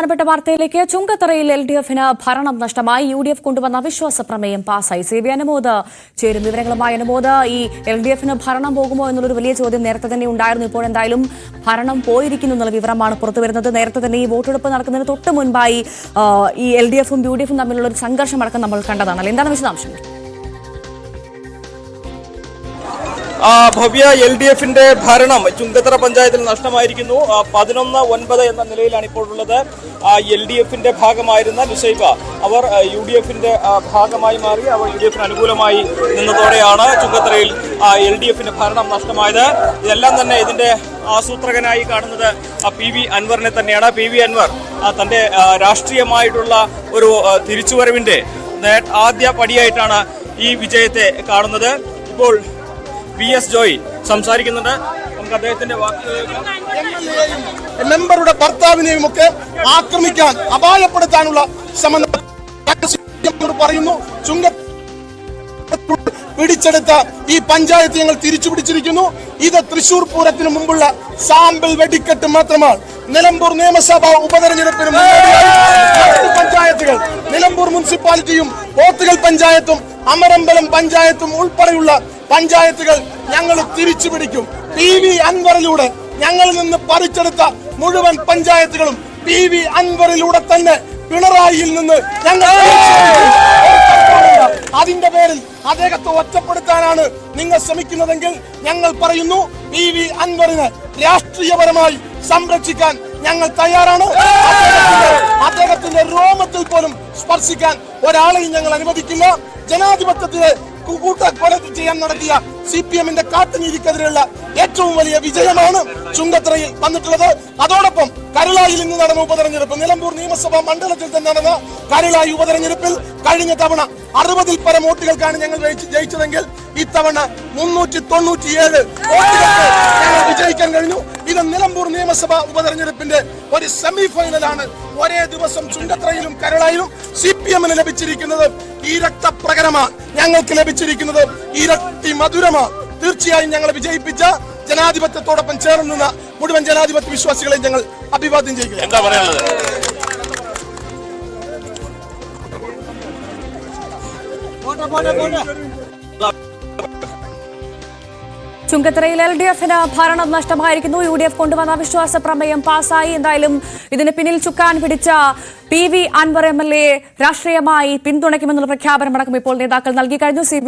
പ്രധാനപ്പെട്ട വാർത്തയിലേക്ക്. ചുങ്കത്തറയിൽ L D എഫിന് ഭരണം നഷ്ടമായി. യു ഡി എഫ് കൊണ്ടുവന്ന അവിശ്വാസ പ്രമേയം പാസായി. സി ബി അനുമോദ് ചേരും വിവരങ്ങളുമായി അനുമോദ് ഈ എൽ ഡി എഫിന് ഭരണം പോകുമോ എന്നുള്ളൊരു വലിയ ചോദ്യം നേരത്തെ തന്നെ ഉണ്ടായിരുന്നു. ഇപ്പോൾ എന്തായാലും ഭരണം പോയിരിക്കുന്നു എന്നുള്ള വിവരമാണ് പുറത്തുവരുന്നത് നേരത്തെ തന്നെ ഈ വോട്ടെടുപ്പ് നടക്കുന്നതിന് തൊട്ട് മുൻപായി ഈ എൽ ഡി എഫും യു ഡി എഫും തമ്മിലുള്ള ഒരു സംഘർഷം അടക്കം നമ്മൾ കണ്ടതാണല്ലോ എന്താണ് വിശദാംശങ്ങൾ? ഭവ്യ എൽ ഡി എഫിന്റെ ഭരണം ചുങ്കത്തറ പഞ്ചായത്തിൽ നഷ്ടമായിരിക്കുന്നു. പതിനൊന്ന് ഒൻപത് എന്ന നിലയിലാണ് ഇപ്പോൾ ഉള്ളത്. എൽ ഡി എഫിന്റെ ഭാഗമായിരുന്ന ലുസൈബ. അവർ യു ഡി എഫിന്റെ ഭാഗമായി മാറി. അവർ യു ഡി എഫിന് അനുകൂലമായി നിന്നതോടെയാണ് ചുങ്കത്തറയിൽ എൽ ഡി എഫിന്റെ ഭരണം നഷ്ടമായത്. ഇതെല്ലാം തന്നെ ഇതിന്റെ ആസൂത്രകനായി കാണുന്നത് പി വി അൻവറിനെ തന്നെയാണ്. പി വി അൻവർ തന്റെ രാഷ്ട്രീയമായിട്ടുള്ള ഒരു തിരിച്ചുവരവിന്റെ ആദ്യ പടിയായിട്ടാണ് ഈ വിജയത്തെ കാണുന്നത്. ഇപ്പോൾ വി എസ് ജോയി സംസാരിക്കുന്നുണ്ട്. നമുക്ക് അദ്ദേഹത്തിന്റെ വാക്കുകൾ. മെമ്പറുടെ ഭർത്താവിനെയും ഒക്കെ ആക്രമിക്കാൻ അപായപ്പെടുത്താനുള്ള പറയുന്നു. ചുങ്ക പിടിച്ചെടുത്ത ഈ പഞ്ചായത്ത് ഞങ്ങൾ തിരിച്ചു പിടിച്ചിരിക്കുന്നു ഇത് തൃശൂർ പൂരത്തിന് മുമ്പുള്ള സാമ്പിൾ വെടിക്കെട്ട് മാത്രമാണ്. നിലമ്പൂർ നിയമസഭാ ഉപതെരഞ്ഞെടുപ്പിന് പഞ്ചായത്തുകൾ നിലമ്പൂർ മുനിസിപ്പാലിറ്റിയും പോത്തുകൽ പഞ്ചായത്തും അമരമ്പലം പഞ്ചായത്തും ഉൾപ്പെടെയുള്ള പഞ്ചായത്തുകൾ ഞങ്ങൾ തിരിച്ചു പിടിക്കും പി വി അൻവറിലൂടെ ഞങ്ങളിൽ നിന്ന് പറിച്ചെടുത്ത മുഴുവൻ പഞ്ചായത്തുകളും പി വി അൻവറിലൂടെ തന്നെ പിണറായിയിൽ നിന്ന് ഞങ്ങൾ അതിന്റെ പേരിൽ അദ്ദേഹത്തെ ഒറ്റപ്പെടുത്താനാണ് നിങ്ങൾ ശ്രമിക്കുന്നതെങ്കിൽ ഞങ്ങൾ പറയുന്നു പി വി അൻവറിനെ രാഷ്ട്രീയപരമായി സംരക്ഷിക്കാൻ ഞങ്ങൾ തയ്യാറാണ്. അദ്ദേഹത്തിന്റെ- രോമത്തിൽ പോലും സ്പർശിക്കാൻ ഒരാളെയും ഞങ്ങൾ അനുവദിക്കില്ല. ജനാധിപത്യത്തിലെ കൂട്ട കൊലത്ത് ചെയ്യാൻ നടത്തിയ സി പി എമ്മിന്റെ കാട്ടുനീതിക്കെതിരെയുള്ള ഏറ്റവും വലിയ വിജയമാണ് ചുങ്കത്തറയിൽ വന്നിട്ടുള്ളത്. അതോടൊപ്പം കരുളായിൽ ഇന്ന് നടന്ന ഉപതെരഞ്ഞെടുപ്പ്. നിലമ്പൂർ നിയമസഭാ മണ്ഡലത്തിൽ തന്നെ നടന്ന കരുളായി ഉപതെരഞ്ഞെടുപ്പിൽ കഴിഞ്ഞ തവണ അറുപതിൽ പരം വോട്ടുകൾക്കാണ് ഞങ്ങൾ ജയിച്ചതെങ്കിൽ ഇത്തവണ മുന്നൂറ്റി തൊണ്ണൂറ്റിയേഴ് വോട്ടുകൾക്ക് വിജയിക്കാൻ കഴിഞ്ഞു. ഇത് നിലമ്പൂർ നിയമസഭാ ഉപതെരഞ്ഞെടുപ്പിന്റെ ഒരു സെമി ഫൈനലാണ് ഒരേ ദിവസം ചുണ്ടത്രയിലും കരളായിലും സി പി എമ്മിന് ലഭിച്ചിരിക്കുന്നത് ഇരട്ട പ്രകരമാണ് ഞങ്ങൾക്ക് ലഭിച്ചിരിക്കുന്നത് ഇരട്ടി മധുരമാണ് തീർച്ചയായും ഞങ്ങളെ വിജയിപ്പിച്ച ജനാധിപത്യത്തോടൊപ്പം ചേർന്ന് നിന്ന മുഴുവൻ ജനാധിപത്യ വിശ്വാസികളെ ഞങ്ങൾ അഭിവാദ്യം ചെയ്യുക എന്താ പറയാനുള്ളത്? ചുങ്കത്തറയിൽ എൽ ഡി എഫിന് ഭരണം നഷ്ടമായിരിക്കുന്നു. യു ഡി എഫ് കൊണ്ടുവന്ന അവിശ്വാസ പ്രമേയം പാസായി. എന്തായാലും ഇതിന് പിന്നിൽ ചുക്കാൻ പിടിച്ച P V Anvar M L A രാഷ്ട്രീയമായി പിന്തുണയ്ക്കുമെന്നുള്ള പ്രഖ്യാപനമടക്കം ഇപ്പോൾ നേതാക്കൾ നൽകി കഴിഞ്ഞു. സി